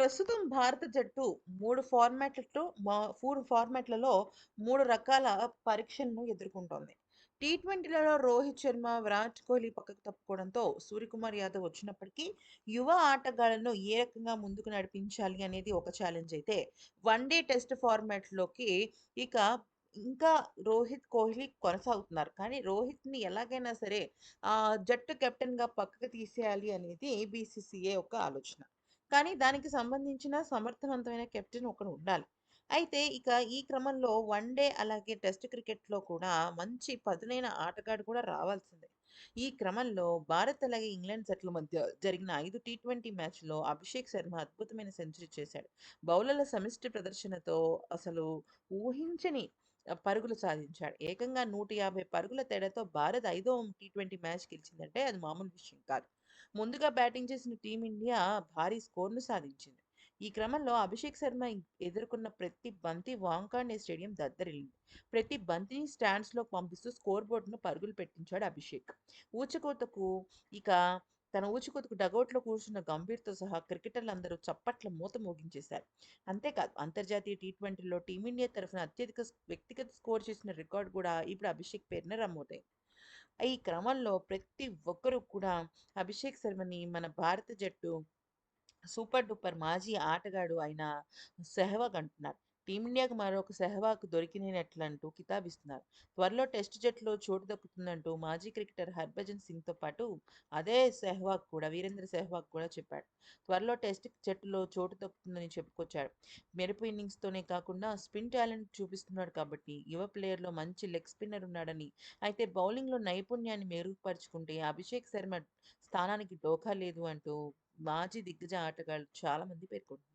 ప్రస్తుతం భారత జట్టు మూడు ఫార్మాట్లతో మా 3 ఫార్మాట్లలో మూడు రకాల పరీక్షలను ఎదుర్కొంటోంది. టీ20లలో రోహిత్ శర్మ, విరాట్ కోహ్లీ పక్కకు తప్పుకోవడంతో సూర్యకుమార్ యాదవ్ వచ్చినప్పటికీ యువ ఆటగాళ్ళను ఏ రకంగా ముందుకు నడిపించాలి అనేది ఒక ఛాలెంజ్ అయితే, వన్‌డే టెస్ట్ ఫార్మాట్‌లోకి ఇక ఇంకా రోహిత్, కోహ్లీ కొనసాగుతున్నారు. కానీ రోహిత్‌ని ఎలాగైనా సరే జట్టు కెప్టెన్‌గా పక్కకు తీసేయాలి అనేది బీసీసీఏ ఒక ఆలోచన. కానీ దానికి సంబంధించిన సమర్థవంతమైన కెప్టెన్ ఒకడు ఉండాలి. అయితే ఇక ఈ క్రమంలో వన్ డే అలాగే టెస్ట్ క్రికెట్‌లో కూడా మంచి పదునైన ఆటగాడు కూడా రావాల్సిందే. ఈ క్రమంలో భారత్ అలాగే ఇంగ్లాండ్ జట్ల మధ్య జరిగిన 5 టీ20 మ్యాచ్‌లో అభిషేక్ శర్మ అద్భుతమైన సెంచరీ చేశాడు. బౌలర్ల సమిష్టి ప్రదర్శనతో అసలు ఊహించని పరుగులు సాధించాడు. ఏకంగా 150 పరుగుల తేడాతో భారత్ ఐదో టీ20 మ్యాచ్ గెలిచిందంటే అది మామూలు విషయం కాదు. ముందుగా బ్యాటింగ్ చేసిన టీమిండియా భారీ స్కోర్‌ను సాధించింది. ఈ క్రమంలో అభిషేక్ శర్మ ఎదుర్కొన్న ప్రతి బంతి వాంఖాడే స్టేడియం దద్దరిల్లింది. ప్రతి బంతిని స్టాండ్స్‌లోకి పంపిస్తూ స్కోర్ బోర్డును పరుగులు పెట్టించాడు అభిషేక్. ఊచకోతకు ఇక తన ఊచకోతకు డగౌట్‌లో కూర్చున్న గంభీర్‌తో సహా క్రికెటర్లందరూ చప్పట్ల మూత మోగించేశారు. అంతేకాదు అంతర్జాతీయ టీ20లో టీమిండియా తరఫున అత్యధిక వ్యక్తిగత స్కోర్ చేసిన రికార్డ్ కూడా ఇప్పుడు అభిషేక్ పేరున నమోదైంది. ఈ క్రమంలో ప్రతి ఒక్కరు కూడా అభిషేక్ శర్మని మన భారత జట్టు సూపర్ డూపర్ మాజీ ఆటగాడు అయిన సెహ్వాగ్ అంటున్నారు. టీమిండియాకు మరొక సెహ్వాగ్ దొరికినట్లంటూ కితాబిస్తున్నారు. త్వరలో టెస్ట్ జట్టులో చోటు దక్కుతుందంటూ మాజీ క్రికెటర్ హర్భజన్ సింగ్‌తో పాటు అదే సెహ్వాగ్ కూడా వీరేంద్ర సెహ్వాగ్ కూడా చెప్పాడు. త్వరలో టెస్ట్ జట్టులో చోటు దక్కుతుందని చెప్పుకొచ్చాడు. మెరుపు ఇన్నింగ్స్‌తోనే కాకుండా స్పిన్ టాలెంట్ చూపిస్తున్నాడు కాబట్టి యువ ప్లేయర్‌లో మంచి లెగ్ స్పిన్నర్ ఉన్నాడని, అయితే బౌలింగ్‌లో నైపుణ్యాన్ని మెరుగుపరుచుకుంటే అభిషేక్ శర్మ స్థానానికి డోకా లేదు అంటూ మాజీ దిగ్గజ ఆటగాళ్ళు చాలా మంది పేర్కొంటున్నారు.